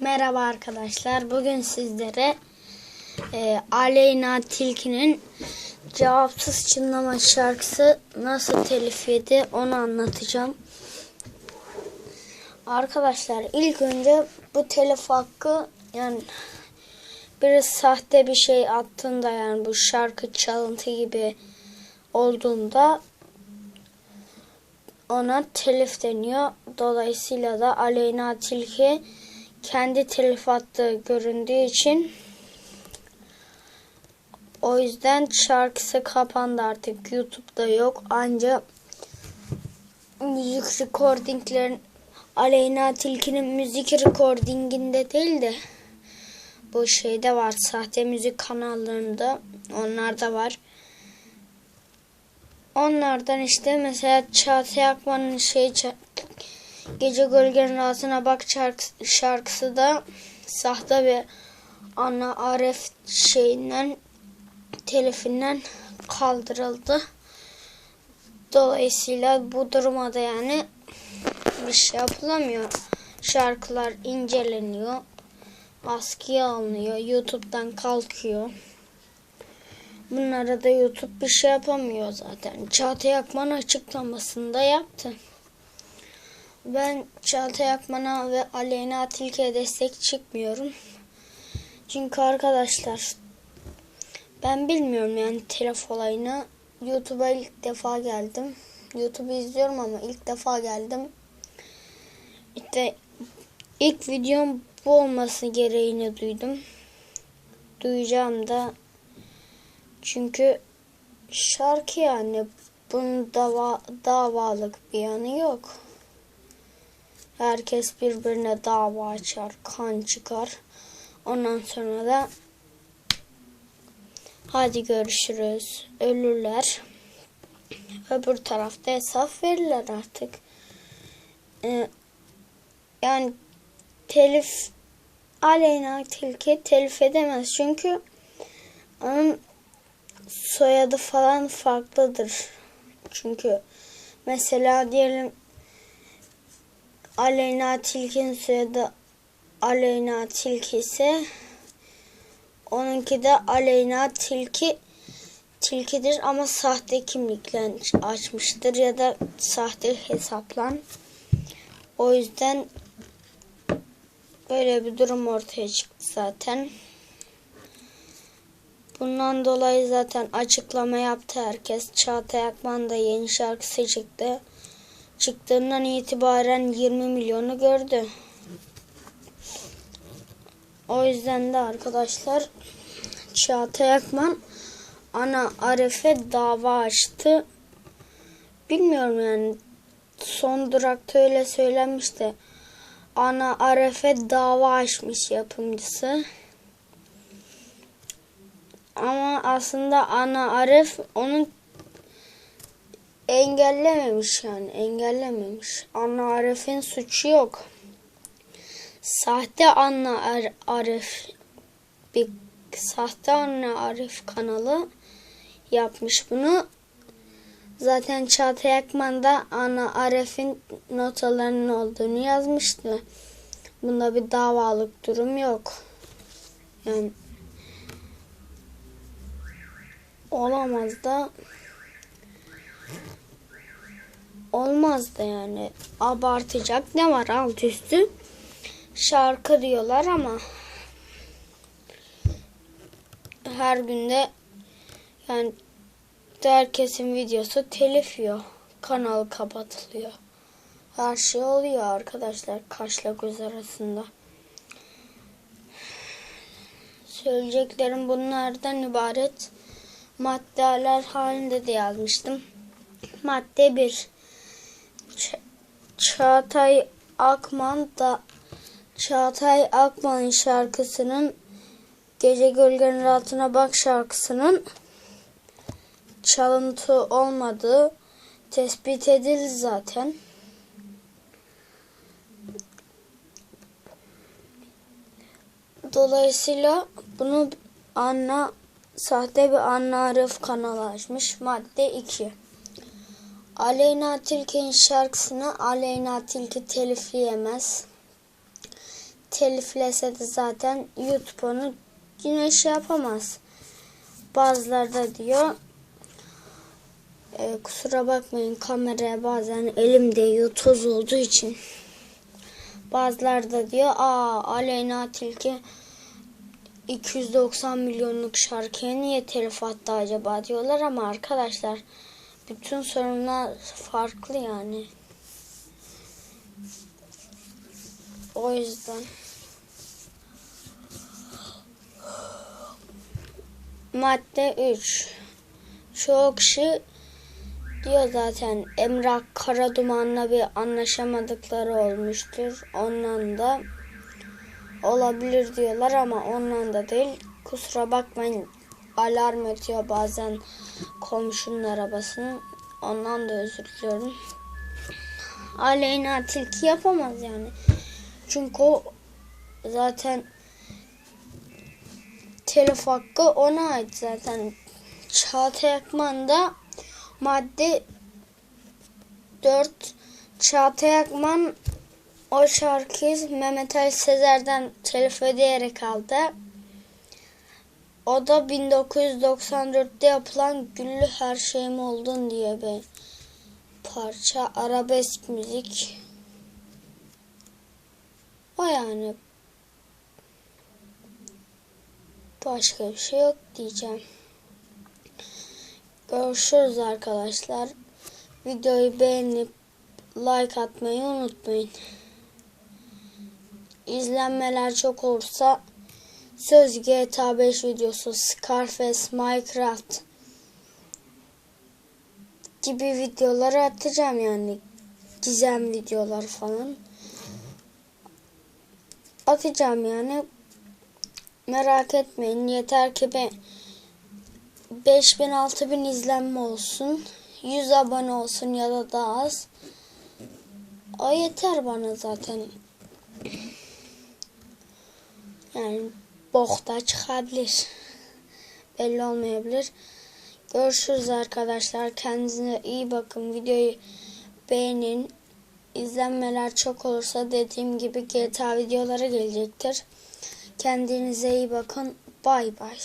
Merhaba arkadaşlar. Bugün sizlere e, Aleyna Tilki'nin Cevapsız Çınlama şarkısı nasıl telif yedi onu anlatacağım. Arkadaşlar ilk önce bu telif hakkı yani biri sahte bir şey attığında yani bu şarkı çalıntı gibi olduğunda ona telif deniyor. Dolayısıyla da Aleyna Tilki kendi telif attığı göründüğü için o yüzden şarkısı kapandı artık. YouTube'da yok. Ancak müzik recordinglerin Aleyna Tilki'nin müzik recordinginde değil de bu şeyde var. Sahte müzik kanallarında onlarda var. Onlardan işte mesela Çağatay Akman'ın şey Gece Gölgenin Rahatına Bak şarkısı da sahte ve ana Aref şeyinden telifinden kaldırıldı. Dolayısıyla bu duruma da yani bir şey yapılamıyor. Şarkılar inceleniyor. Askıya alınıyor. YouTube'dan kalkıyor. Bunlara da YouTube bir şey yapamıyor zaten. Çağatay Akman açıklamasında yaptı. Ben Çağatay Akman'a ve Aleyna Tilki'ye destek çıkmıyorum. Çünkü arkadaşlar ben bilmiyorum yani telef olayını. YouTube'a ilk defa geldim. YouTube'u izliyorum ama ilk defa geldim. İşte ilk videom bu olması gereğini duydum. Duyacağım da çünkü şarkı yani bunun dava, davalık bir yanı yok. Herkes birbirine dava açar, kan çıkar. Ondan sonra da hadi görüşürüz. Ölürler. Öbür tarafta hesap verirler artık. Ee, yani telif Aleyna Tilki telif edemez. Çünkü onun soyadı falan farklıdır. Çünkü mesela diyelim Aleyna Tilki'nin soyadı Aleyna Tilki ise onunki de Aleyna Tilki Tilkidir ama sahte kimlikle açmıştır ya da sahte hesaplan. O yüzden böyle bir durum ortaya çıktı zaten. Bundan dolayı zaten açıklama yaptı herkes. Çağatay Akman da yeni şarkısı çıktı. Çıktığından itibaren 20 milyonu gördü. O yüzden de arkadaşlar Çağatay Akman ana Arif'e dava açtı. Bilmiyorum yani son durakta öyle söylenmişti. Ana Arif'e dava açmış yapımcısı. Ama aslında ana Arif onun engellememiş yani engellememiş. Anna Arif'in suçu yok. Sahte Anna Ar Arif bir sahte Anna Arif kanalı yapmış bunu. Zaten Çağatay Akman da Anna Arif'in notalarının olduğunu yazmıştı. Bunda bir davalık durum yok. Yani olamaz da olmaz da yani abartacak ne var alt üstü şarkı diyorlar ama her günde yani herkesin videosu telif yiyor. Kanal kapatılıyor. Her şey oluyor arkadaşlar kaşla göz arasında. Söyleyeceklerim bunlardan ibaret. Maddeler halinde de yazmıştım. Madde 1. Ç Çağatay Akman da Çağatay Akman'ın şarkısının Gece Gölgenin Rahatına Bak şarkısının çalıntı olmadığı tespit edildi zaten. Dolayısıyla bunu Anna sahte bir Anna Arif kanalı açmış. Madde 2. Aleyna Tilki'nin şarkısını Aleyna Tilki telifleyemez. teliflese de zaten YouTube onu yine şey yapamaz. Bazıları da diyor e, kusura bakmayın kameraya bazen elim değiyor toz olduğu için. Bazıları da diyor aa Aleyna Tilki 290 milyonluk şarkıya niye telif attı acaba diyorlar ama arkadaşlar bütün sorunlar farklı yani. O yüzden. Madde 3. Çoğu kişi diyor zaten Emrah Karaduman'la bir anlaşamadıkları olmuştur. Ondan da olabilir diyorlar ama ondan da değil. Kusura bakmayın alarm ötüyor bazen komşunun arabasının. Ondan da özür diliyorum. Aleyna tilki yapamaz yani. Çünkü o zaten telif hakkı ona ait zaten. Çağatay Akman da madde 4 Çağatay Akman o şarkıyı Mehmet Ali Sezer'den telif ödeyerek aldı. O da 1994'te yapılan Güllü Her Şeyim Oldun diye bir parça. Arabesk müzik. O yani. Başka bir şey yok diyeceğim. Görüşürüz arkadaşlar. Videoyu beğenip like atmayı unutmayın. İzlenmeler çok olursa söz GTA 5 videosu, Scarface, Minecraft gibi videoları atacağım yani. Gizem videolar falan. Atacağım yani. Merak etmeyin. Yeter ki ben 5000 6000 izlenme olsun. 100 abone olsun ya da daha az. O yeter bana zaten. Yani bokta çıkabilir. Belli olmayabilir. Görüşürüz arkadaşlar. Kendinize iyi bakın. Videoyu beğenin. İzlenmeler çok olursa dediğim gibi GTA videoları gelecektir. Kendinize iyi bakın. Bay bay.